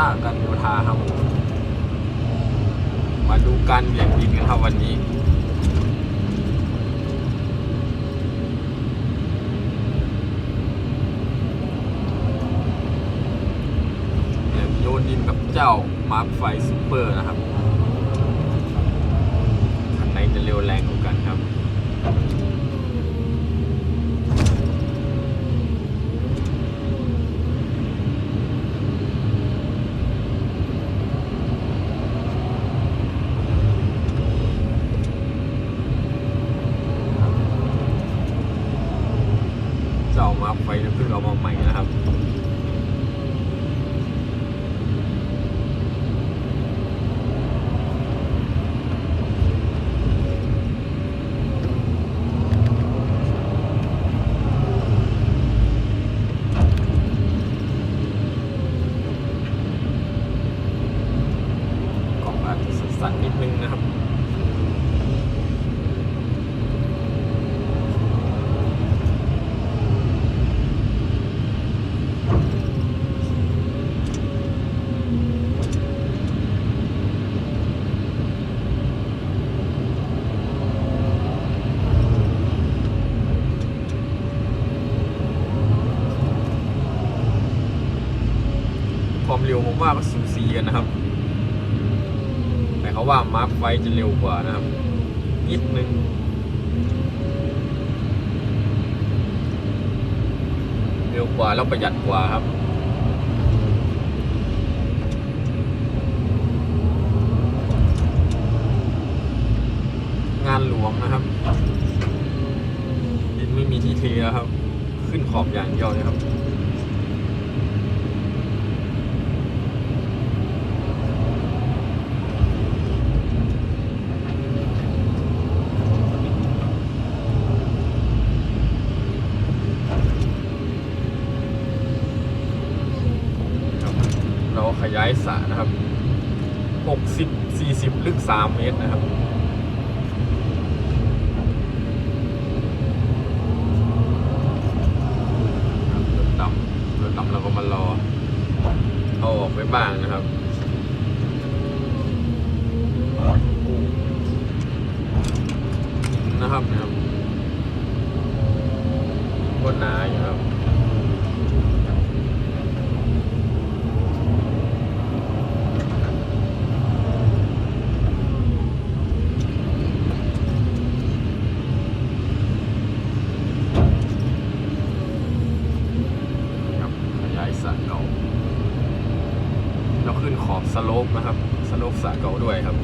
ต้ากันโยธาครับ มาดูการเบี่ยงดินกันครับวันนี้เบี่ยงโยนดินกับเจ้ามาร์คไฟซูเปอร์นะครับคันไหนจะเร็วแรงกว่ากันครับ เจ้ามาร์คไฟเพิ่งเอามาใหม่นะครับ กล่องอาจจะสั่นๆนิดนึงนะครับ ค ว่าก็สูสีกันนะครับ แต่เขาว่ามาร์คไฟจะเร็วกว่านะครับ นิดนึงเร็วกว่าแล้วประหยัดกว่าครับงานหลวงนะครับ ดินไม่มีที่เทแล้วครับ ขึ้นขอบอย่างเดียวเลยครับเรา ขยายสระนะครับ 60 40 ลึก 3 เมตรนะครับรถดำรถดำเราก็มารอเอาออกไปบ้างนะครับนะครับนะครับก็หนาอยู่ครับครับขยายสระเก่าแล้วขึ้นขอบสโลปนะครับ สโลปสระเก่าด้วยครับ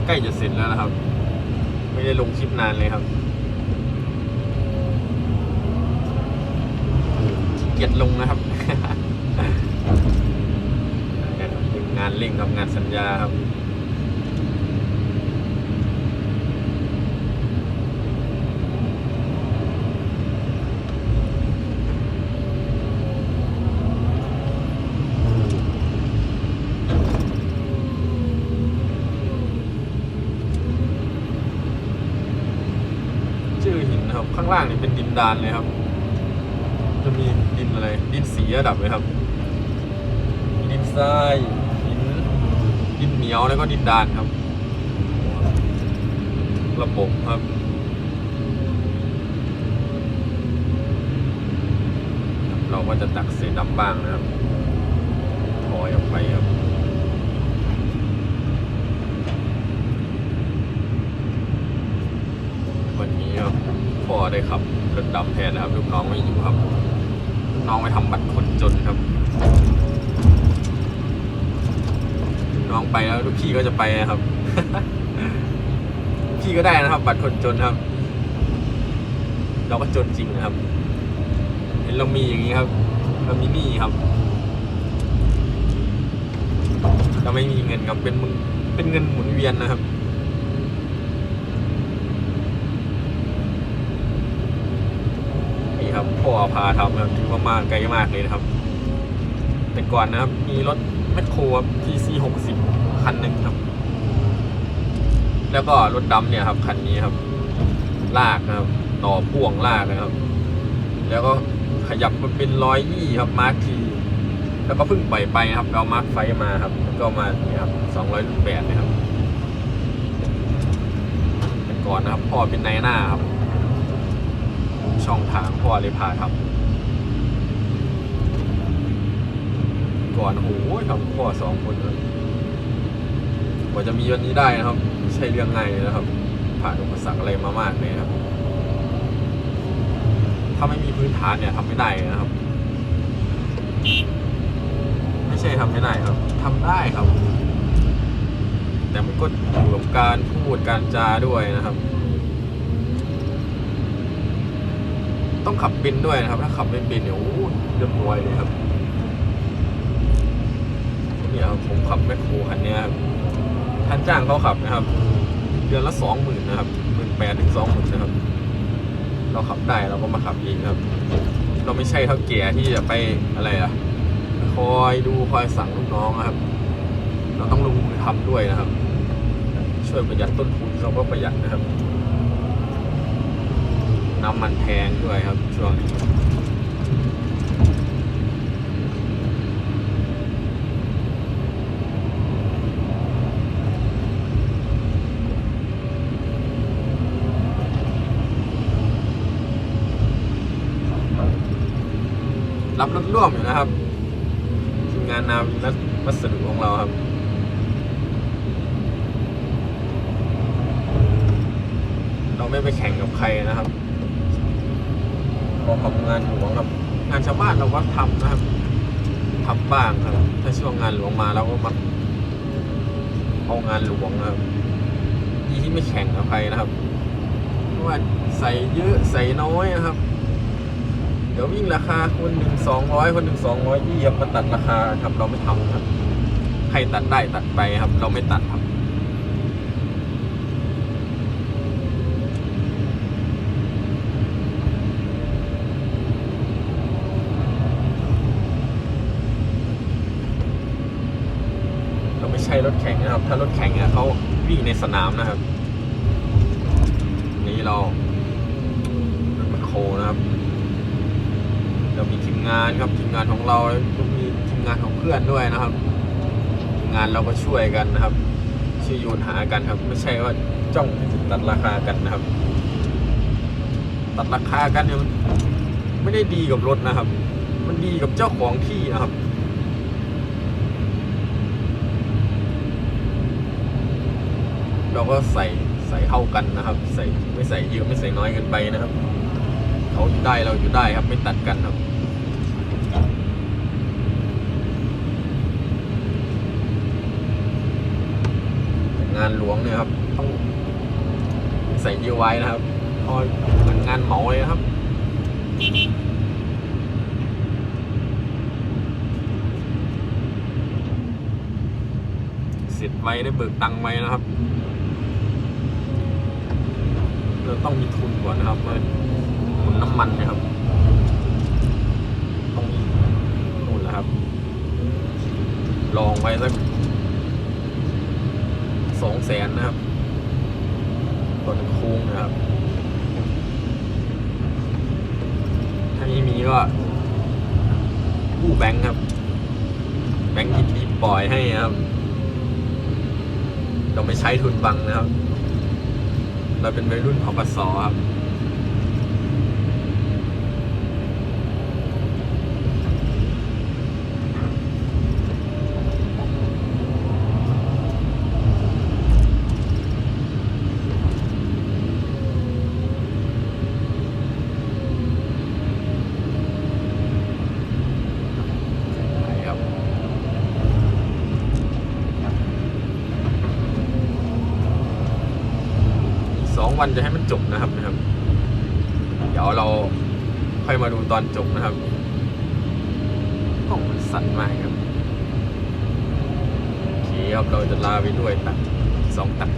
ใก ล้จะเสร็จแล้วนะครับ ไม่ได้ลงคลิปนานเลยครับเกียดลงนะครับงานเร่งครับงานสัญญาครับ ชื่อหินนะครับ ข้างล่างนี่เป็นดินดานเลยครับ จะมีดินอะไร ดินสีระดับเลยครับมีดินทรายหินดินเหนียวแล้วก็ดินดานครับ ระบบครับเราก็จะตักเศษดำบ้างนะครับถอยออกไปครับ วันนี้ครับ พ่อได้ขับรถดำแทนนะครับลูกน้องไม่อยู่ครับ น้องไปทำบัตรคนจนครับ น้องไปแล้วลูกพี่ก็จะไปนะครับ พี่ก็ได้นะครับ บัตรคนจนครับ เราก็จนจริงนะครับ เห็นเรามีอย่างนี้ครับ เรามีหนี้ครับ เราไม่มีเงินครับเป็นมึงเป็นเงินหมุนเวียนนะครับ นี่ครับพ่อพาทำครับถือว่ามาไกลมากเลยนะครับ แต่ก่อนนะครับ มีรถแมคโครครับ TC 60คันหนึ่งครับ แล้วก็รถดำเนี่ยครับคันนี้ครับ ลากนะครับต่อพ่วงลากนะครับ แล้วก็ขยับมาเป็นร้อยยี่ครับมาร์คทีแล้วก็เพิ่งปล่อยไปนะครับเอามาร์คไฟมาครับก็มาเนี่ยครับสองร้อยแปดนะครับแต่ก่อนนะครับพ่อเป็นนายหน้าครับ ช่องทางพ่อเลยพาครับ ก่อนโอ้โหทำพ่อสองคนนะกว่าจะมีวันนี้ได้นะครับไม่ใช่เรื่องง่ายเลยนะครับ ผ่านอุปสรรคอะไรมามากเลยครับ ถ้าไม่มีพื้นฐานเนี่ยทำไม่ได้นะครับ ไม่ใช่ทำไม่ได้ครับทำได้ครับ แต่มันก็อยู่กับการพูดการจาด้วยนะครับ ต้องขับเป็นด้วยนะครับ ถ้าขับไม่เป็นเนี่ยโอ้โหเรียบร้อยเลยครับเนี่ยผมขับแมคโครคันเนี้ยครับท่านจ้างเขาขับนะครับ เดือนละสองหมื่นนะครับหมื่นแปดถึงสองหมื่นนะครับ เราขับได้เราก็มาขับเองครับ เราไม่ใช่เท่าแก่ที่จะไปอะไรอะคอยดูคอยสั่งลูกน้องนะครับ เราต้องลงมือทำด้วยนะครับ ช่วยประหยัดต้นทุนเราก็ประหยัดนะครับ น้ำมันแพงด้วยครับช่วงรับรถร่วมอยู่นะครับทีมงานนาวินวัสดุของเราครับเราไม่ไปแข่งกับใครนะครับ เราทำงานหลวงครับ งานชาวบ้านเราก็ทำนะครับทำบ้างครับ ถ้าช่วงงานหลวงมาเราก็มาเอางานหลวงนะครับดีที่ไม่แข่งกับใครนะครับเพราะว่าใส่เยอะใส่น้อยนะครับ เดี๋ยววิ่งราคาคนหนึ่งสองร้อยคนหนึ่งสองร้อยยี่ครับมาตัดราคาครับเราไม่ทำครับ ใครตัดได้ตัดไปครับ เราไม่ตัดครับ เราไม่ใช่รถแข่งนะครับ ถ้ารถแข่งเนี่ยเขาวิ่งในสนามนะครับ นี่เรารถแมคโคนะครับเรามีทีมงานครับทีมงานของเราก็มีทีมงานของเพื่อนด้วยนะครับทีมงานเราก็ช่วยกันนะครับช่วยโยนหากันครับ ไม่ใช่ว่าจ้องจะตัดราคากันนะครับ ตัดราคากันเนี่ยมันไม่ได้ดีกับรถนะครับ มันดีกับเจ้าของที่นะครับ เราก็ใส่ใส่เท่ากันนะครับ ใส่ไม่ใส่เยอะไม่ใส่น้อยเกินไปนะครับเขาอยู่ได้เราอยู่ได้ครับไม่ตัดกันครับงานหลวงเนี่ยครับต้องใส่เยอะไว้นะครับเพราะเหมือนงานเหมาเลยนะครับเสร็จไว้ได้เบิกตังค์ไว้นะครับ เราต้องมีทุนก่อนนะครับเพื่อหมุนน้ำมันนะครับต้องมีนู่นแหละครับ ลองไว้สักสองแสนนะครับต่อหนึ่งโค้งนะครับ ถ้าไม่มีก็กู้แบงค์ครับ แบงค์ยินดีปล่อยให้ครับ เราไม่ใช้ทุนบังนะครับ เราเป็นวัยรุ่นพกสครับ ใช่ครับ อีกสอง วันจะให้มันจบนะครับนะครับ เดี๋ยวเราค่อยมาดูตอนจบนะครับกล้องมันสั่นมากครับโอเคครับเราจะลาไปด้วยตัดสองตัด